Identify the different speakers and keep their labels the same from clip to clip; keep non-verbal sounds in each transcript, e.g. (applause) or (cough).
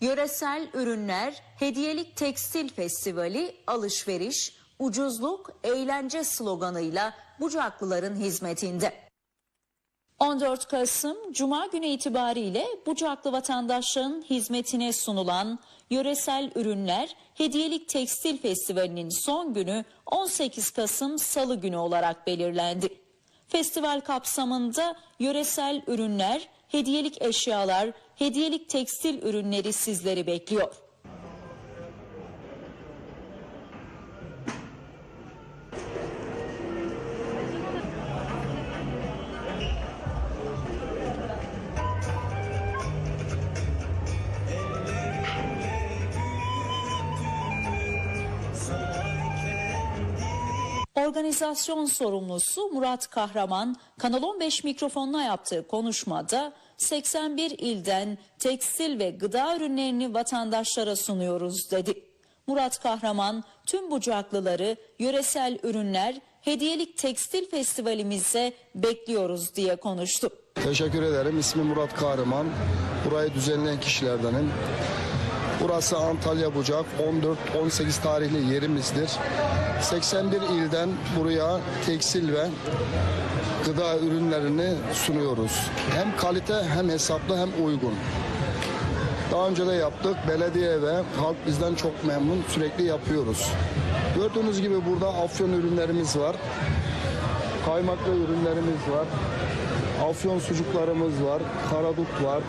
Speaker 1: Yöresel ürünler, hediyelik tekstil festivali, alışveriş, ucuzluk, eğlence sloganıyla Bucaklıların hizmetinde. 14 Kasım Cuma günü itibariyle Bucaklı vatandaşların hizmetine sunulan Yöresel Ürünler Hediyelik Tekstil Festivali'nin son günü 18 Kasım Salı günü olarak belirlendi. Festival kapsamında yöresel ürünler, hediyelik eşyalar, hediyelik tekstil ürünleri sizleri bekliyor. Organizasyon sorumlusu Murat Kahraman, Kanal 15 mikrofonuna yaptığı konuşmada 81 ilden tekstil ve gıda ürünlerini vatandaşlara sunuyoruz dedi. Murat Kahraman, tüm bucaklıları yöresel ürünler, hediyelik tekstil festivalimize bekliyoruz diye konuştu.
Speaker 2: Teşekkür ederim. İsmim Murat Kahraman. Burayı düzenleyen kişilerdenim. Burası Antalya Bucak 14-18 tarihli yerimizdir. 81 ilden buraya tekstil ve gıda ürünlerini sunuyoruz. Hem kalite hem hesaplı hem uygun. Daha önce de yaptık. Belediye ve halk bizden çok memnun. Sürekli yapıyoruz. Gördüğünüz gibi burada afyon ürünlerimiz var. Kaymaklı ürünlerimiz var. Afyon sucuklarımız var. Karadut var.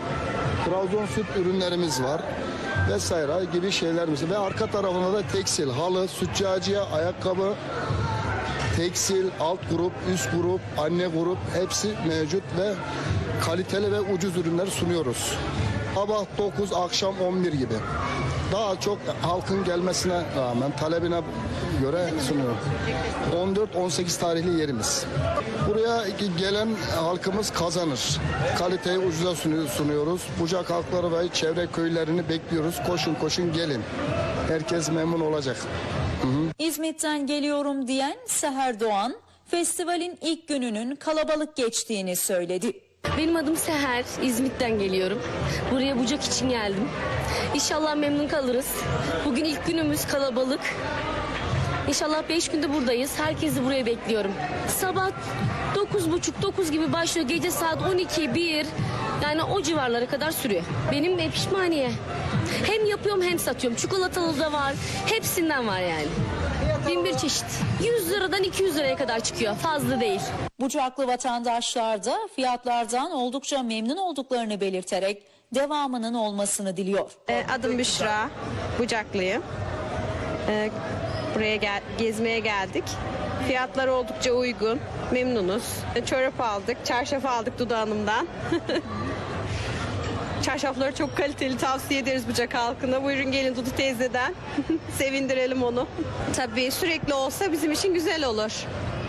Speaker 2: Trabzon süt ürünlerimiz var. Vesaire gibi şeylerimiz. Ve arka tarafında da tekstil, halı, sütçacıya, ayakkabı, tekstil, alt grup, üst grup, anne grup hepsi mevcut ve kaliteli ve ucuz ürünler sunuyoruz. Sabah 9, akşam 11 gibi. Daha çok halkın gelmesine rağmen talebine göre sunuyor. 14-18 tarihli yerimiz. Buraya gelen halkımız kazanır. Kaliteyi ucuza sunu- sunuyoruz. Bucak halkları ve çevre köylerini bekliyoruz. Koşun koşun gelin. Herkes memnun olacak.
Speaker 1: İzmit'ten geliyorum diyen Seher Doğan, festivalin ilk gününün kalabalık geçtiğini söyledi.
Speaker 3: Benim adım Seher, İzmit'ten geliyorum. Buraya bucak için geldim. İnşallah memnun kalırız. Bugün ilk günümüz kalabalık. İnşallah 5 günde buradayız. Herkesi buraya bekliyorum. Sabah 9.30-9 gibi başlıyor. Gece saat 12, 1 yani o civarlara kadar sürüyor. Benim de pişmaniye. Hem yapıyorum hem satıyorum. Çikolatalı da var. Hepsinden var yani. Bin bir çeşit. 100 liradan 200 liraya kadar çıkıyor. Fazla değil.
Speaker 1: Bucaklı vatandaşlar da fiyatlardan oldukça memnun olduklarını belirterek devamının olmasını diliyor.
Speaker 4: Ee, Adım Büşra, Bucaklıyım. Ee, Buraya gel- gezmeye geldik. Fiyatlar oldukça uygun, memnunuz. Ee, Çorap aldık, çarşaf aldık Dudu Hanım'dan. (laughs) Çarşafları çok kaliteli tavsiye ederiz Bucak halkına. Buyurun gelin Dudu teyzeden. (laughs) Sevindirelim onu. Tabii sürekli olsa bizim için güzel olur.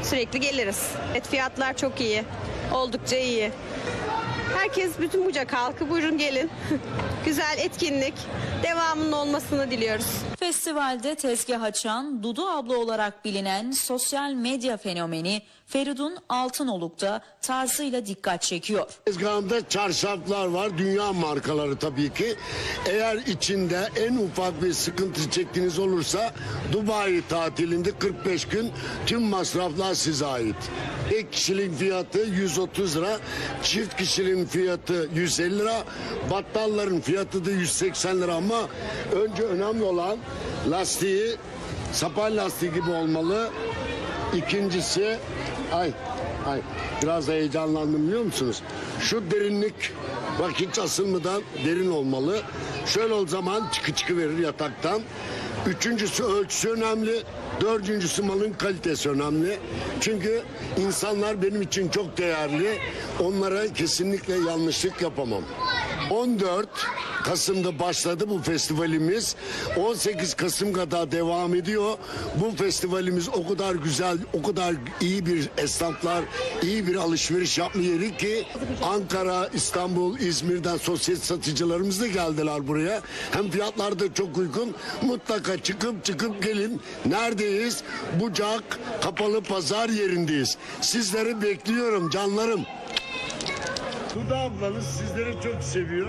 Speaker 4: Sürekli geliriz. Evet fiyatlar çok iyi. Oldukça iyi. Herkes bütün Bucak halkı buyurun gelin. (laughs) Güzel etkinlik. Devamının olmasını diliyoruz.
Speaker 1: Festivalde tezgah açan Dudu abla olarak bilinen sosyal medya fenomeni Feridun Altınoluk da tarzıyla dikkat çekiyor.
Speaker 5: Tezgahımda çarşaflar var. Dünya markaları tabii ki. Eğer içinde en ufak bir sıkıntı çektiğiniz olursa Dubai tatilinde 45 gün tüm masraflar size ait. Tek kişinin fiyatı 130 lira, çift kişinin fiyatı 150 lira, battalların fiyatı da 180 lira ama önce önemli olan lastiği sapan lastiği gibi olmalı. İkincisi ay ay biraz da heyecanlandım biliyor musunuz? Şu derinlik bak hiç asılmadan derin olmalı. Şöyle o zaman çıkı çıkı verir yataktan. Üçüncüsü ölçüsü önemli. Dördüncüsü malın kalitesi önemli. Çünkü insanlar benim için çok değerli. Onlara kesinlikle yanlışlık yapamam. 14 Kasım'da başladı bu festivalimiz. 18 Kasım kadar devam ediyor. Bu festivalimiz o kadar güzel, o kadar iyi bir esnaflar, iyi bir alışveriş yapma yeri ki Ankara, İstanbul, İzmir'den sosyal satıcılarımız da geldiler buraya. Hem fiyatlar da çok uygun. Mutlaka çıkıp çıkıp gelin. Neredeyiz? Bucak Kapalı Pazar yerindeyiz. Sizleri bekliyorum canlarım. Duda ablanız sizleri çok seviyor.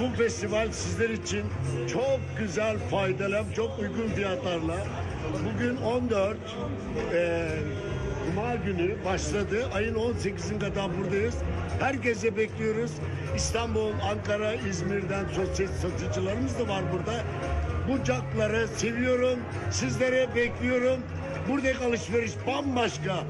Speaker 5: Bu festival sizler için çok güzel, faydalı, çok uygun fiyatlarla. Bugün 14 eee Cuma günü başladı. Ayın 18'in kadar buradayız. Herkese bekliyoruz. İstanbul, Ankara, İzmir'den sosyal satıcılarımız da var burada. Bucakları seviyorum. Sizlere bekliyorum. Buradaki alışveriş bambaşka.